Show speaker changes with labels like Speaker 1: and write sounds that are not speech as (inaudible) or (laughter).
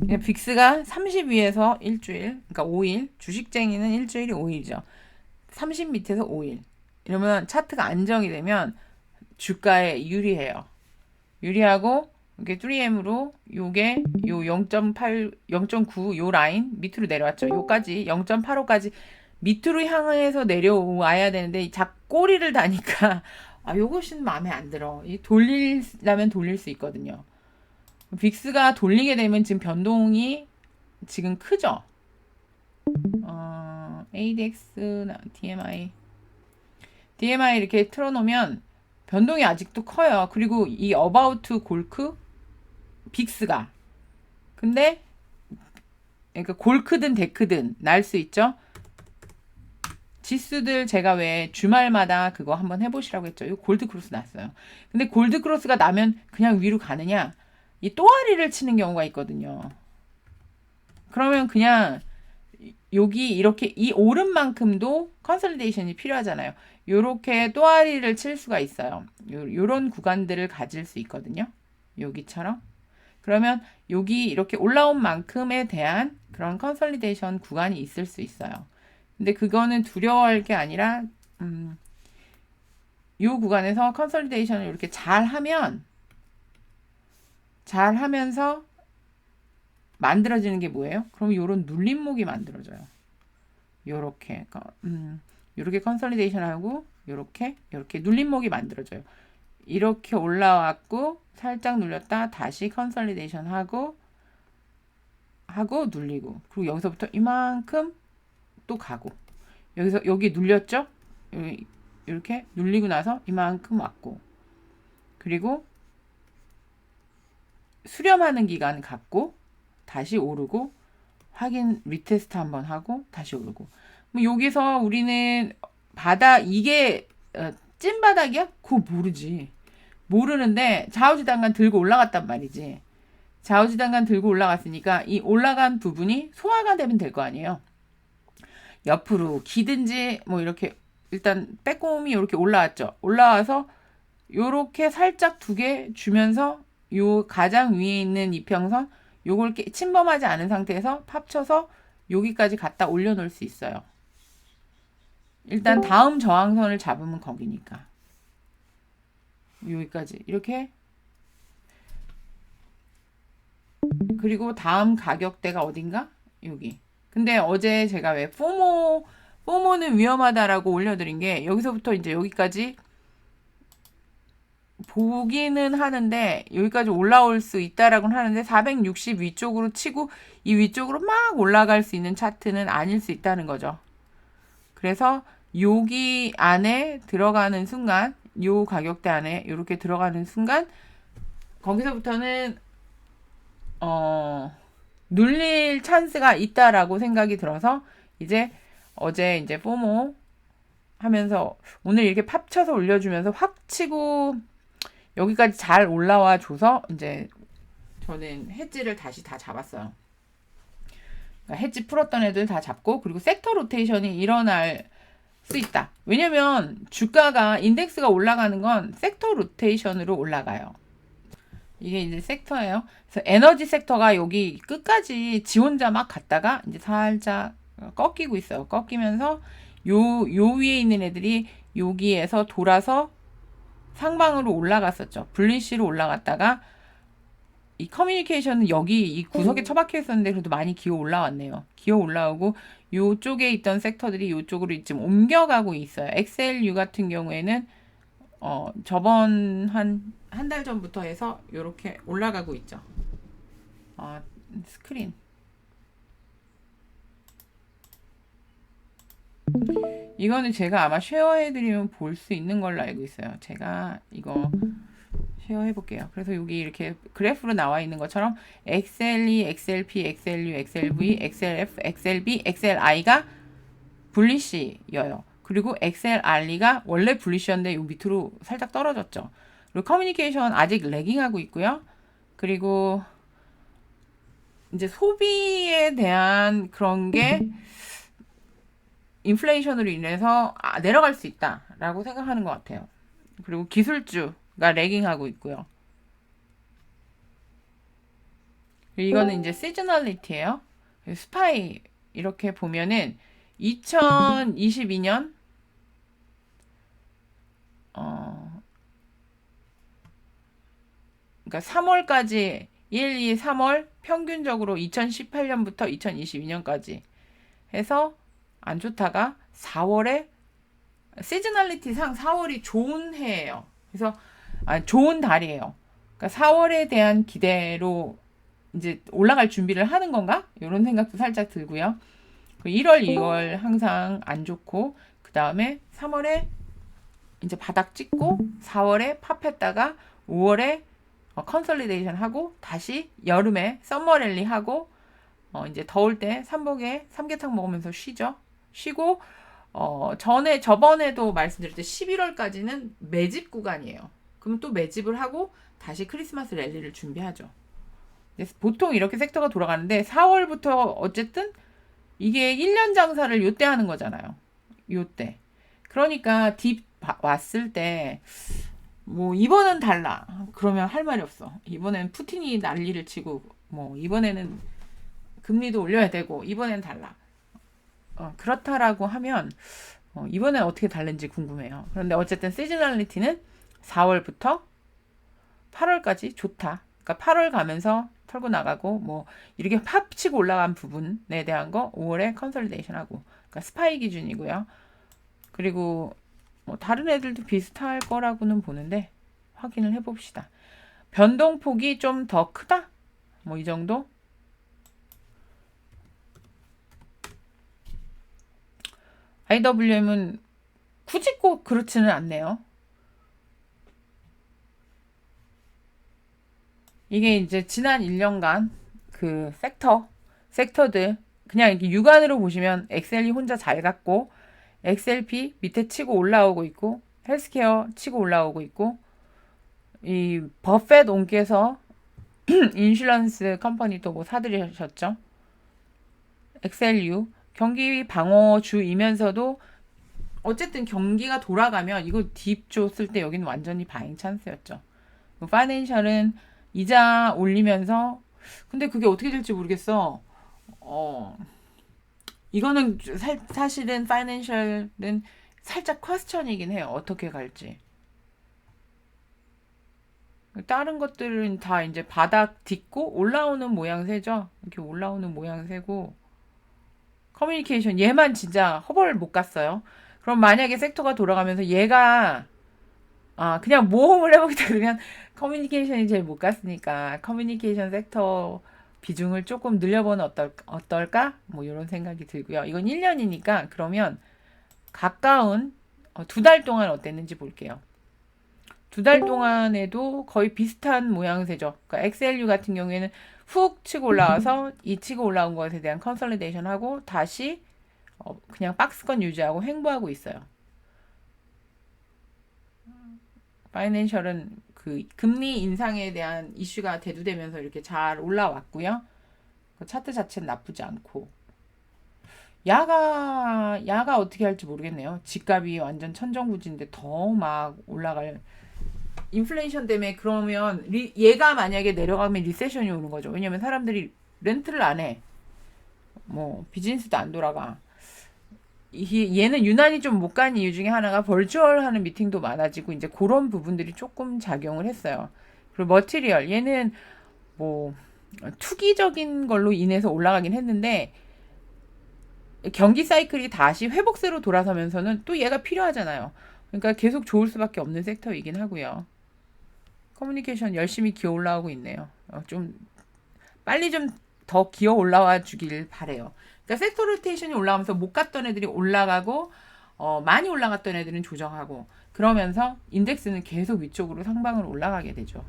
Speaker 1: 그냥 빅스가 30위에서 일주일, 그러니까 5일, 주식쟁이는 일주일이 5일이죠. 30 밑에서 5일. 이러면 차트가 안정이 되면 주가에 유리해요. 유리하고 이게 3M으로 요게 요 0.8, 0.9 요 라인 밑으로 내려왔죠. 요까지 0.85까지 밑으로 향해서 내려와야 되는데 작 꼬리를 다니까 (laughs) 아 요것은 마음에 안 들어. 이 돌리려면 돌릴 수 있거든요. 빅스가 돌리게 되면 지금 변동이 지금 크죠. 어, ADX, DMI, DMI 이렇게 틀어놓으면 변동이 아직도 커요. 그리고 이 어바우트 골크 빅스가 근데 그러니까 골크든 데크든 날 수 있죠. 지수들 제가 왜 주말마다 그거 한번 해보시라고 했죠. 이 골드 크로스 났어요. 근데 골드 크로스가 나면 그냥 위로 가느냐? 이 또아리를 치는 경우가 있거든요. 그러면 그냥 여기 이렇게 이 오른만큼도 컨설리데이션이 필요하잖아요. 요렇게 또아리를 칠 수가 있어요. 요, 요런 구간들을 가질 수 있거든요. 여기처럼. 그러면 여기 이렇게 올라온 만큼에 대한 그런 컨설리데이션 구간이 있을 수 있어요. 근데 그거는 두려워할 게 아니라 음, 이 구간에서 컨설리데이션을 이렇게 잘 하면 잘 하면서 만들어지는 게 뭐예요? 그럼 요런 눌림목이 만들어져요. 요렇게 음, 요렇게 컨설리데이션 하고 요렇게 요렇게 눌림목이 만들어져요. 이렇게 올라왔고 살짝 눌렸다 다시 컨설리데이션 하고 하고 눌리고 그리고 여기서부터 이만큼 또 가고 여기서 여기 눌렸죠? 이렇게 눌리고 나서 이만큼 왔고 그리고 수렴하는 기간 갖고 다시 오르고 확인 리테스트 한번 하고 다시 오르고 뭐 여기서 우리는 바닥 이게 어, 찐 바닥이야? 그거 모르지 모르는데 좌우지단간 들고 올라갔단 말이지 좌우지단간 들고 올라갔으니까 이 올라간 부분이 소화가 되면 될 거 아니에요 옆으로 기든지 뭐 이렇게 일단 빼꼼히 이렇게 올라왔죠. 올라와서 요렇게 살짝 두 개 주면서 요 가장 위에 있는 이평선 요걸 침범하지 않은 상태에서 합쳐서 여기까지 갖다 올려놓을 수 있어요. 일단 다음 저항선을 잡으면 거기니까. 여기까지 이렇게 그리고 다음 가격대가 어딘가? 여기. 근데 어제 제가 왜 포모 포모는 위험하다라고 올려드린 게 여기서부터 이제 여기까지 보기는 하는데 여기까지 올라올 수 있다라고는 하는데 460 위쪽으로 치고 이 위쪽으로 막 올라갈 수 있는 차트는 아닐 수 있다는 거죠. 그래서 여기 안에 들어가는 순간 요 가격대 안에 이렇게 들어가는 순간 거기서부터는 어 눌릴 찬스가 있다라고 생각이 들어서 이제 어제 이제 포모 하면서 오늘 이렇게 팝쳐서 올려주면서 확 치고 여기까지 잘 올라와 줘서 이제 저는 해지를 다시 다 잡았어요. 그러니까 해지 풀었던 애들 다 잡고 그리고 섹터 로테이션이 일어날 수 있다. 왜냐면 주가가 인덱스가 올라가는 건 섹터 로테이션으로 올라가요. 이게 이제 섹터예요. 그래서 에너지 섹터가 여기 끝까지 지 혼자 막 갔다가 이제 살짝 꺾이고 있어요. 꺾이면서 요, 요 위에 있는 애들이 여기에서 돌아서 상방으로 올라갔었죠. 블리시로 올라갔다가 이 커뮤니케이션은 여기 이 구석에 음. 처박혀 있었는데 그래도 많이 기어 올라왔네요. 기어 올라오고 요쪽에 있던 섹터들이 요쪽으로 지금 옮겨가고 있어요. XLU 같은 경우에는 어, 저번 한, 한 달 전부터 해서 이렇게 올라가고 있죠. 어, 스크린. 이거는 제가 아마 쉐어해드리면 볼 수 있는 걸로 알고 있어요. 제가 이거 쉐어해 볼게요. 그래서 여기 이렇게 그래프로 나와 있는 것처럼 XLE, XLP, XLU, XLV, XLF, XLB, XLI가 분리시여요. 그리고 알리가 원래 블리쉬였는데 요 밑으로 살짝 떨어졌죠. 그리고 커뮤니케이션 아직 레깅하고 있고요. 그리고 이제 소비에 대한 그런 게 (laughs) 인플레이션으로 인해서 아, 내려갈 수 있다라고 생각하는 것 같아요. 그리고 기술주가 레깅하고 있고요. 이거는 이제 시즈널리티예요. 스파이 이렇게 보면은 2022년 어 그러니까 3월까지 1, 2, 3월 평균적으로 2018년부터 2022년까지 해서 안 좋다가 4월에 시즈널리티상 4월이 좋은 해예요. 그래서 아, 좋은 달이에요. 그러니까 4월에 대한 기대로 이제 올라갈 준비를 하는 건가? 이런 생각도 살짝 들고요. 1월, 2월 항상 안 좋고 그 다음에 3월에 이제 바닥 찍고 4월에 팝했다가 5월에 어, 컨설리데이션 하고 다시 여름에 썸머 랠리 하고 어, 이제 더울 때 삼복에 삼계탕 먹으면서 쉬죠. 쉬고 어, 전에 저번에도 말씀드렸듯 11월까지는 매집 구간이에요. 그럼 또 매집을 하고 다시 크리스마스 랠리를 준비하죠. 보통 이렇게 섹터가 돌아가는데 4월부터 어쨌든 이게 1년 장사를 요때 하는 거잖아요. 요때. 그러니까 딥 왔을 때, 뭐, 이번은 달라. 그러면 할 말이 없어. 이번엔 푸틴이 난리를 치고, 뭐, 이번에는 금리도 올려야 되고, 이번엔 달라. 어, 그렇다라고 하면, 어, 이번엔 어떻게 다른지 궁금해요. 그런데 어쨌든 시즈널리티는 4월부터 8월까지 좋다. 그러니까 8월 가면서 털고 나가고 뭐 이렇게 팝 치고 올라간 부분에 대한 거 5월에 컨설레이션 하고 그러니까 스파이 기준이고요. 그리고 뭐 다른 애들도 비슷할 거라고는 보는데 확인을 해 봅시다. 변동폭이 좀 더 크다? 뭐 이 정도? IWM은 굳이 꼭 그렇지는 않네요. 이게 이제 지난 1년간 그 섹터, 섹터들 그냥 이렇게 육안으로 보시면 엑셀이 혼자 잘 갔고 XLP 밑에 치고 올라오고 있고 헬스케어 치고 올라오고 있고 이 버펫 온께서 인슈런스 컴퍼니도 뭐 사들이셨죠. XLU 경기 방어주이면서도 어쨌든 경기가 돌아가면 이거 딥 줬을 때 여기는 완전히 바잉 찬스였죠. 파이낸셜은 이자 올리면서 근데 그게 어떻게 될지 모르겠어. 어 이거는 사, 사실은 파이낸셜은 살짝 퀘스천이긴 해요. 어떻게 갈지. 다른 것들은 다 이제 바닥 딛고 올라오는 모양새죠. 이렇게 올라오는 모양새고 커뮤니케이션 얘만 진짜 허벌 못 갔어요. 그럼 만약에 섹터가 돌아가면서 얘가 아, 그냥 모험을 해보겠다 그러면 커뮤니케이션이 제일 못 갔으니까 커뮤니케이션 섹터 비중을 조금 늘려보는 어떨, 어떨까? 뭐 이런 생각이 들고요. 이건 1년이니까 그러면 가까운 어, 두달 동안 어땠는지 볼게요. 두 달 동안에도 거의 비슷한 모양새죠. 그러니까 XLU 같은 경우에는 훅 치고 올라와서 이 치고 올라온 것에 대한 컨설리데이션 하고 다시 어, 그냥 박스권 유지하고 횡보하고 있어요. 파이낸셜은 그 금리 인상에 대한 이슈가 대두되면서 이렇게 잘 올라왔고요. 그 차트 자체는 나쁘지 않고 야가 야가 어떻게 할지 모르겠네요. 집값이 완전 천정부지인데 더 막 올라갈 인플레이션 때문에 그러면 리, 얘가 만약에 내려가면 리세션이 오는 거죠. 왜냐면 사람들이 렌트를 안 해. 뭐 비즈니스도 안 돌아가. 얘는 유난히 좀 못 간 이유 중에 하나가 벌추얼 하는 미팅도 많아지고 이제 그런 부분들이 조금 작용을 했어요. 그리고 머티리얼 얘는 뭐 투기적인 걸로 인해서 올라가긴 했는데 경기 사이클이 다시 회복세로 돌아서면서는 또 얘가 필요하잖아요. 그러니까 계속 좋을 수밖에 없는 섹터이긴 하고요. 커뮤니케이션 열심히 기어 올라오고 있네요. 어, 좀 빨리 좀 더 기어 올라와 주길 바래요. 그러니까 섹터 로테이션이 올라가면서 못 갔던 애들이 올라가고 어, 많이 올라갔던 애들은 조정하고 그러면서 인덱스는 계속 위쪽으로 상방으로 올라가게 되죠.